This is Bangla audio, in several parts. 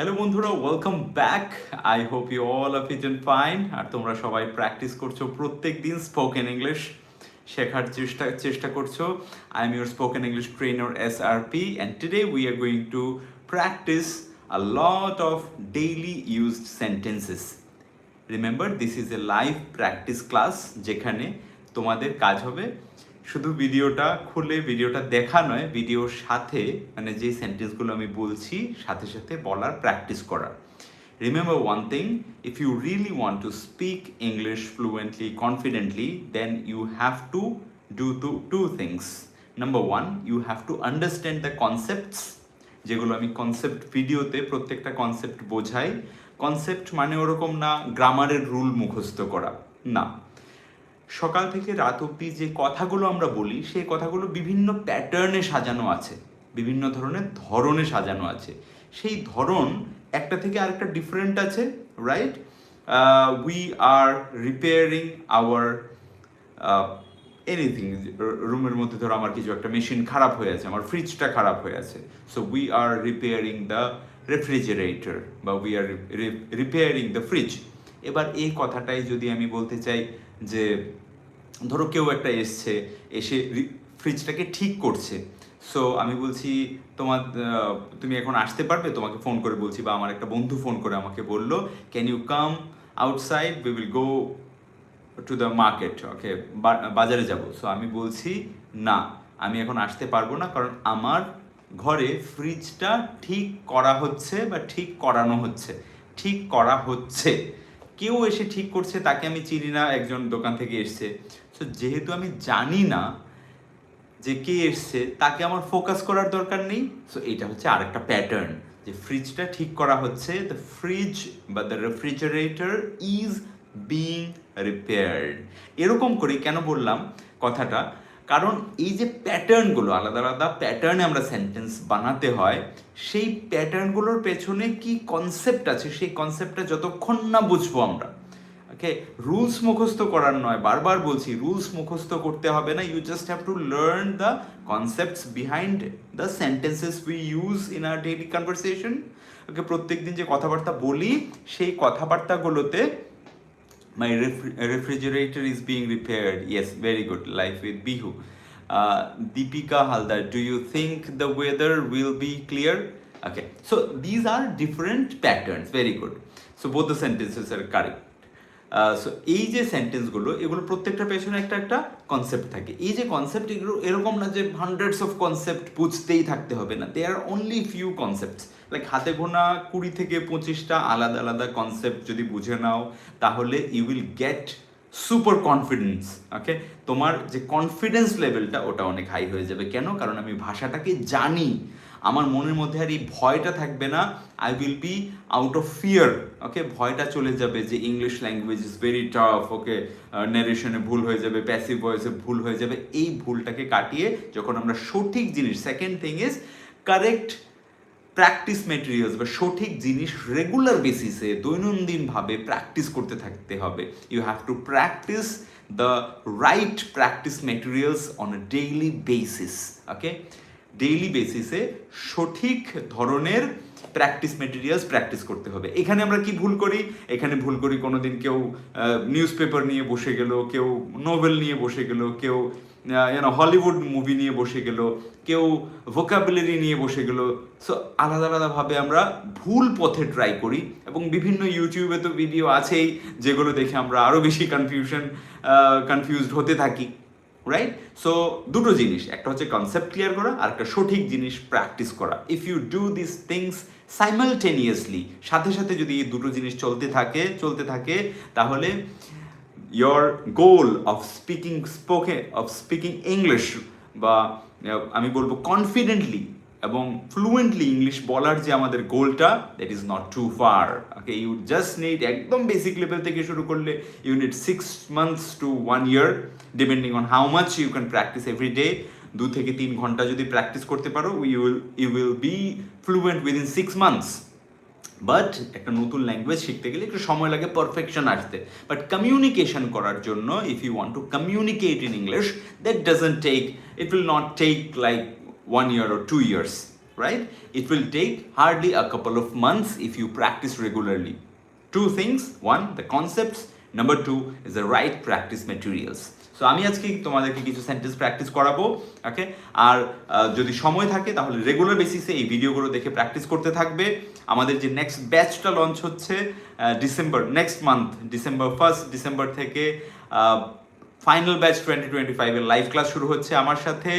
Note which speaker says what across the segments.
Speaker 1: হ্যালো বন্ধুরা welcome back I hope you all of it and fine আর তোমরা সবাই প্র্যাকটিস করছ প্রত্যেক দিন স্পোকেন ইংলিশ শেখার চেষ্টা চেষ্টা করছ। I am your spoken English trainer S R P and today we are going to practice a lot of daily used sentences remember this is a live practice class যেখানে তোমাদের কাজ হবে শুধু ভিডিওটা খুলে ভিডিওটা দেখা নয়, ভিডিওর সাথে মানে যে সেন্টেন্সগুলো আমি বলছি, সাথে সাথে বলার প্র্যাকটিস করা remember one thing if you really want to speak English fluently confidently then you have to do two two things number one you have to understand the concepts যেগুলো আমি কনসেপ্ট ভিডিওতে প্রত্যেকটা কনসেপ্ট বোঝাই। কনসেপ্ট মানে ওরকম না গ্রামারের রুল মুখস্থ করা। না। সকাল থেকে রাত অবধি যে কথাগুলো আমরা বলি, সেই কথাগুলো বিভিন্ন প্যাটার্নে সাজানো আছে, বিভিন্ন ধরনের ধরনে সাজানো আছে। সেই ধরন একটা থেকে আরেকটা ডিফারেন্ট আছে right we are repairing our anything রুমের মধ্যে ধরো আমার কিছু একটা মেশিন খারাপ হয়ে আছে, আমার ফ্রিজটা খারাপ হয়ে আছে। So we are repairing the refrigerator বা we are repairing the fridge এবার এই কথাটাই যদি আমি বলতে চাই যে ধরো কেউ একটা এসছে, এসে ফ্রিজটাকে ঠিক করছে। সো আমি বলছি, তোমার তুমি এখন আসতে পারবে? তোমাকে ফোন করে বলছি বা আমার একটা বন্ধু ফোন করে আমাকে বলল can you come outside we will go to the market okay বাজারে যাব। সো আমি বলছি, না, আমি এখন আসতে পারব না কারণ আমার ঘরে ফ্রিজটা ঠিক করা হচ্ছে বা ঠিক করানো হচ্ছে। ঠিক করা হচ্ছে। কেউ এসে ঠিক করছে, তাকে আমি চিনি না, একজন দোকান থেকে এসছে। সো যেহেতু আমি জানি না যে কে এসছে, তাকে আমার ফোকাস করার দরকার নেই। সো এটা হচ্ছে আরেকটা প্যাটার্ন যে ফ্রিজটা ঠিক করা হচ্ছে দ্য ফ্রিজ বা the refrigerator is being repaired এরকম করে কেন বললাম কথাটা? কারণ এই যে প্যাটার্নগুলো আলাদা আলাদা প্যাটার্নে আমরা সেন্টেন্স বানাতে হয়, সেই প্যাটার্নগুলোর পেছনে কি কনসেপ্ট আছে, সেই কনসেপ্টটা যতক্ষণ না বুঝব আমরা। ওকে রুলস মুখস্থ করার নয়, বারবার বলছি রুলস মুখস্থ করতে হবে না you just have to learn the concepts behind the sentences we use in our daily conversation okay প্রত্যেকদিন যে কথাবার্তা বলি, সেই কথাবার্তাগুলোতে my ref- refrigerator is being repaired. Yes very good. Life with bihu. Uh, deepika haldar do you think the weather will be clear? Okay so these are different patterns. Very good. So both the sentences are correct so এই যে সেন্টেন্সগুলো এগুলো প্রত্যেকটা পেছনে একটা একটা কনসেপ্ট থাকে। এই যে কনসেপ্ট এগুলো এরকম না যে হান্ড্রেডস অফ কনসেপ্ট বুঝতেই থাকতে হবে না। They are only few concepts like হাতে গোনা কুড়ি থেকে পঁচিশটা আলাদা আলাদা কনসেপ্ট যদি বুঝে নাও, তাহলে you will get super confidence okay তোমার যে কনফিডেন্স লেভেলটা ওটা অনেক হাই হয়ে যাবে। কেন? কারণ আমি ভাষাটাকে জানি। আমার মনের মধ্যে আর এই ভয়টা থাকবে না I will be out of fear okay ভয়টা চলে যাবে যে English language is very tough okay নারেশনে ভুল হয়ে যাবে প্যাসিভ ভয়েসে ভুল হয়ে যাবে, এই ভুলটাকে কাটিয়ে যখন আমরা সঠিক জিনিস second thing is correct practice materials বা সঠিক জিনিস রেগুলার বেসিসে দৈনন্দিনভাবে প্র্যাকটিস করতে থাকতে হবে। You have to practice the right practice materials on a daily basis okay daily বেসিসে সঠিক ধরনের প্র্যাকটিস মেটেরিয়ালস প্র্যাকটিস করতে হবে। এখানে আমরা কি ভুল করি? এখানে ভুল করি কোনোদিন কেউ নিউজ পেপার নিয়ে বসে গেল, কেউ নোবেল নিয়ে বসে গেল, কেউ ইউনো হলিউড মুভি নিয়ে বসে গেল, কেউ ভোকাবুলারি নিয়ে বসে গেল। সো আলাদা আলাদাভাবে আমরা ভুল পথে ট্রাই করি এবং বিভিন্ন ইউটিউবে তো ভিডিও আছেই, যেগুলো দেখে আমরা আরও বেশি কনফিউশন কনফিউজড হতে থাকি। রাইট সো দুটো জিনিস, একটা হচ্ছে কনসেপ্ট ক্লিয়ার করা আর একটা সঠিক জিনিস প্র্যাকটিস করা। If you do this things simultaneously সাথে সাথে যদি এই দুটো জিনিস চলতে থাকে চলতে থাকে, তাহলে your goal of speaking spoke of speaking English বা, আমি বলব কনফিডেন্টলি এবং ফ্লুয়েন্টলি ইংলিশ বলার যে আমাদের গোলটা that is not too far okay you just need একদম বেসিক লেভেল থেকে শুরু করলে you need six months to one year depending on how much you can practice every day দু থেকে তিন ঘণ্টা যদি প্র্যাকটিস করতে পারো you will you will be fluent within six months but একটা নতুন ল্যাঙ্গুয়েজ শিখতে গেলে একটু সময় লাগে পারফেকশন আসতে। বাট কমিউনিকেশন করার জন্য if you want to communicate in English that doesn't take it will not take like one year or two years right? It will take hardly a couple of months if you practice regularly. Two things one, the concepts, number two is the right practice materials. So আমি আজকে তোমাদেরকে কিছু সেন্টেন্স প্র্যাকটিস করাবো ওকে আর যদি সময় থাকে তাহলে রেগুলার বেসিসে এই ভিডিওগুলো দেখে প্র্যাকটিস করতে থাকবে আমাদের যে নেক্সট ব্যাচটা লঞ্চ হচ্ছে December next month December first December থেকে ফাইনাল ব্যাচ টোয়েন্টি টোয়েন্টি ফাইভের লাইভ ক্লাস শুরু হচ্ছে আমার সাথে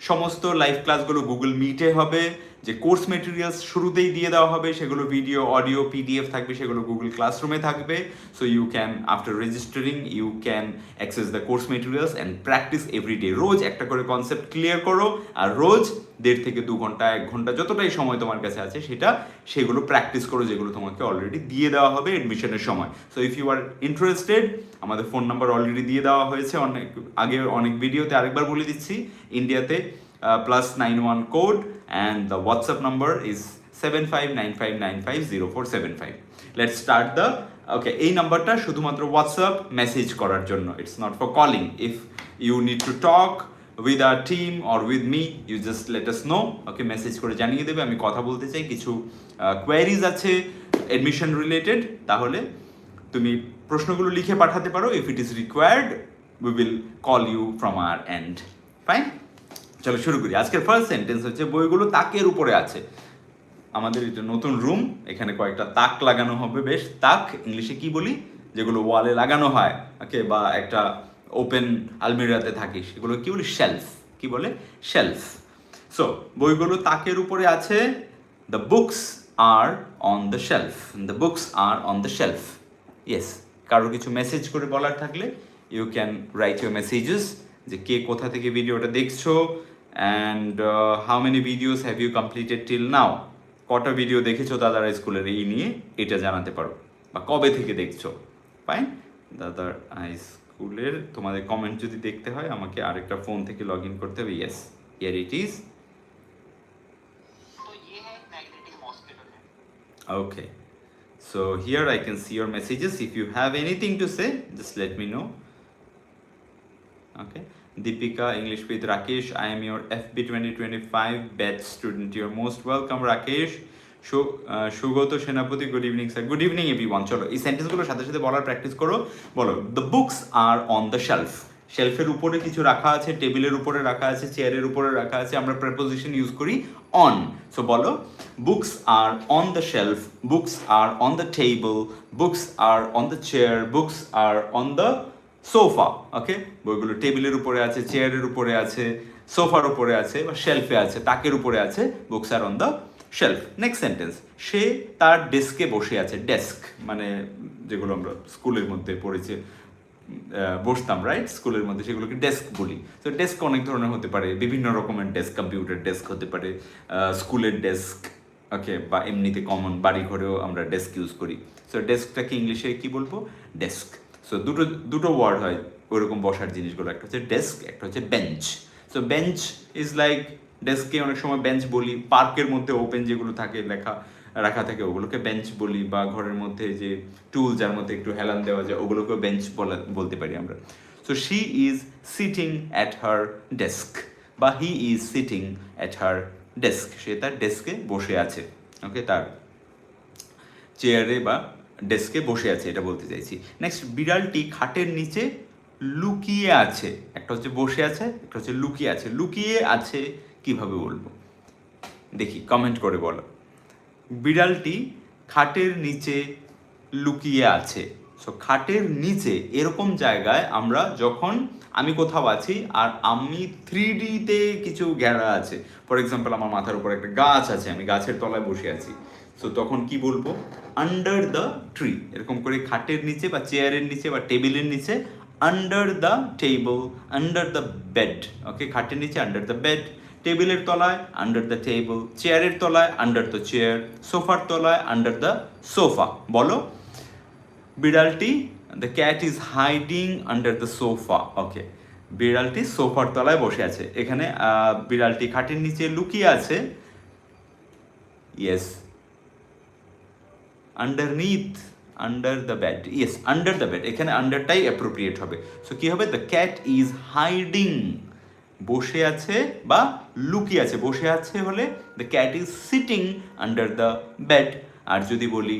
Speaker 1: সমস্ত লাইভ ক্লাসগুলো গুগল মিটে হবে। যে কোর্স মেটেরিয়ালস শুরুতেই দিয়ে দেওয়া হবে, সেগুলো ভিডিও অডিও পিডিএফ থাকবে, সেগুলো গুগল ক্লাসরুমে থাকবে। So you can after registering you can access the course materials and practice everyday রোজ একটা করে কনসেপ্ট ক্লিয়ার করো, আর রোজ দেড় থেকে দু ঘণ্টা, এক ঘণ্টা যতটাই সময় তোমার কাছে আছে, সেটা সেগুলো প্র্যাকটিস করো, যেগুলো তোমাকে অলরেডি দিয়ে দেওয়া হবে এডমিশনের সময়। So if you are interested আমাদের ফোন নাম্বার অলরেডি দিয়ে দেওয়া হয়েছে, অনেক, আগে অনেক ভিডিওতে আরেকবার বলে দিচ্ছি ইন্ডিয়াতে plus nine one code and the WhatsApp number is seven five nine five nine five zero four seven five let start the okay এই নাম্বারটা শুধুমাত্র হোয়াটসঅ্যাপ মেসেজ করার জন্য it's not for calling if you need to talk with our team or with me you just let us know okay message করে জানিয়ে দেবে, আমি কথা বলতে চাই, কিছু কোয়ারিজ আছে এডমিশন রিলেটেড তাহলে তুমি প্রশ্নগুলো লিখে পাঠাতে পারো if it is required we will call you from our end fine চলো শুরু করি। আজকের ফার্স্ট সেন্টেন্স হচ্ছে, বইগুলো তাকের উপরে আছে। আমাদের এটা নতুন রুম এখানে কয়েকটা তাক লাগানো হবে। বেশ, তাক ইংলিশে কি বলি? যেগুলো ওয়ালে লাগানো হয় ওকে বা একটা ওপেন আলমিরাতে থাকে। সেগুলো কি বলি? শেলফ কি বলে? শেলফ সো বইগুলো তাকের উপরে আছে। The books are on the shelf the books are on the shelf yes কারোর কিছু মেসেজ করে বলার থাকলে you can write your messages যে কে কোথা থেকে ভিডিওটা দেখছ and how many videos have you completed till now কটা ভিডিও দেখেছ দাদারা স্কুলের এই নিয়ে এটা জানাতে পারো। বা কবে থেকে দেখছ? ফাইন দাদার স্কুলের তোমাদের কমেন্ট যদি দেখতে হয় আমাকে আরেকটা ফোন থেকে লগ ইন করতে হবে। Yes yeah it is okay so here I can see your messages. If you have anything to say just let me know. Okay Deepika, English with Rakesh. I am your FB 2025 batch student. You're most welcome, Rakesh. Sugata Senapati good evening sir good evening everyone চলো এই সেন্টেন্সগুলোর সাথে সাথে বলার প্র্যাকটিস করো বলো the books are on the shelf শেলফের উপরে কিছু রাখা আছে টেবিলের উপরে রাখা আছে চেয়ারের উপরে রাখা আছে আমরা প্রেপোজিশন ইউজ করি অন সো বলো books are on the shelf books are on the table books are on the chair books are on the sofa okay বইগুলো টেবিলের উপরে আছে, চেয়ারের উপরে আছে, সোফার উপরে আছে, বা শেলফে আছে, তাকের উপরে আছে books are on the shelf next sentence সে তার ডেস্কে বসে আছে ডেস্ক মানে যেগুলো আমরা স্কুলের মধ্যে পড়েছি বসতাম রাইট স্কুলের মধ্যে সেগুলোকে ডেস্ক বলি। তো ডেস্ক অনেক ধরনের হতে পারে, বিভিন্ন রকমের ডেস্ক কম্পিউটার ডেস্ক হতে পারে স্কুলের ডেস্ক ওকে বা এমনিতে কমন বাড়ি ঘরেও আমরা ডেস্ক ইউজ করি। সো ডেস্কটাকে ইংলিশে কি বলব? ডেস্ক সো দুটো দুটো ওয়ার্ড হয় ওইরকম বসার জিনিসগুলো। একটা হচ্ছে ডেস্ক একটা হচ্ছে bench so bench is like ডেস্কে অনেক সময় বেঞ্চ বলি পার্কের মধ্যে ওপেন যেগুলো থাকে, লেখা, রাখা থাকে, ওগুলোকে বেঞ্চ বলি বা ঘরের মধ্যে যে টুল যার মধ্যে একটু হেলান দেওয়া যায়, ওগুলোকেও বেঞ্চ বলা, বলতে পারি আমরা। So she is sitting at her desk বা he is sitting at her desk সে তার ডেস্কে বসে আছে ওকে তার চেয়ারে বা ডেস্কে বসে আছে, এটা বলতে চাইছি। নেক্সট বিড়ালটি খাটের নিচে লুকিয়ে আছে। একটা হচ্ছে বসে আছে, একটা হচ্ছে লুকিয়ে আছে। লুকিয়ে আছে কীভাবে বলব? দেখি কমেন্ট করে বলো। বিড়ালটি খাটের নিচে লুকিয়ে আছে। সো খাটের নিচে এরকম জায়গায় আমরা যখন আমি কোথাও আছি আর আমি থ্রি ডিতে কিছু ঘেরা আছে ফর এক্সাম্পল আমার মাথার উপর একটা গাছ আছে, আমি গাছের তলায় বসে আছি। সো তখন কি বলব? আন্ডার দ্য ট্রি এরকম করে খাটের নিচে বা চেয়ারের নিচে বা টেবিলের নিচে under the table under the bed okay খাটের নিচে আন্ডার দ্য বেড টেবিলের তলায় আন্ডার দ্য টেবল চেয়ারের তলায় আন্ডার দ্য চেয়ার সোফার তলায় আন্ডার দ্য সোফা বলো? বিড়ালটি the cat is hiding under the sofa okay বিড়ালটি সোফার তলায় বসে আছে। এখানে বিড়ালটি খাটের নিচে লুকিয়ে আছে। Yes underneath under the bed yes under the bed এখানে আন্ডারটাই অ্যাপ্রোপ্রিয়েট হবে। সো কি হবে? দ্য ক্যাট ইজ হাইডিং বসে আছে বা লুকিয়ে আছে। বসে আছে হলে the cat is sitting under the bed আর যদি বলি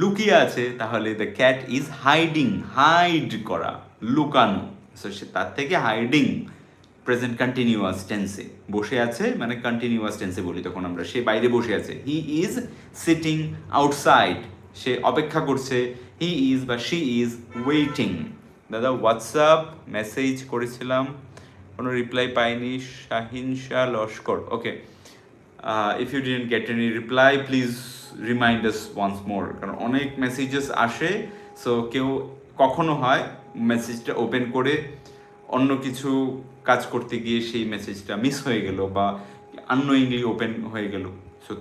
Speaker 1: লুকিয়ে আছে, তাহলে the cat is hiding hide করা, লুকানো। সো সে তার থেকে হাইডিং প্রেজেন্ট কন্টিনিউয়াস টেন্সে বসে আছে মানে কন্টিনিউয়াস টেন্সে বলি তখন আমরা। সে বাইরে বসে আছে। হি ইজ সিটিং আউটসাইড সে অপেক্ষা করছে। হি ইজ বা শি ইজ ওয়েটিং দাদা হোয়াটসঅ্যাপ মেসেজ করেছিলাম। কোনো রিপ্লাই পাইনি। Shahin Shah Laskar. Okay if you didn't get any reply please remind us once more কারণ অনেক মেসেজেস আসে। সো কেউ কখনো হয় মেসেজটা ওপেন করে অন্য কিছু কাজ করতে গিয়ে সেই মেসেজটা মিস হয়ে গেল বা আননোয়িংলি ওপেন হয়ে গেল। সো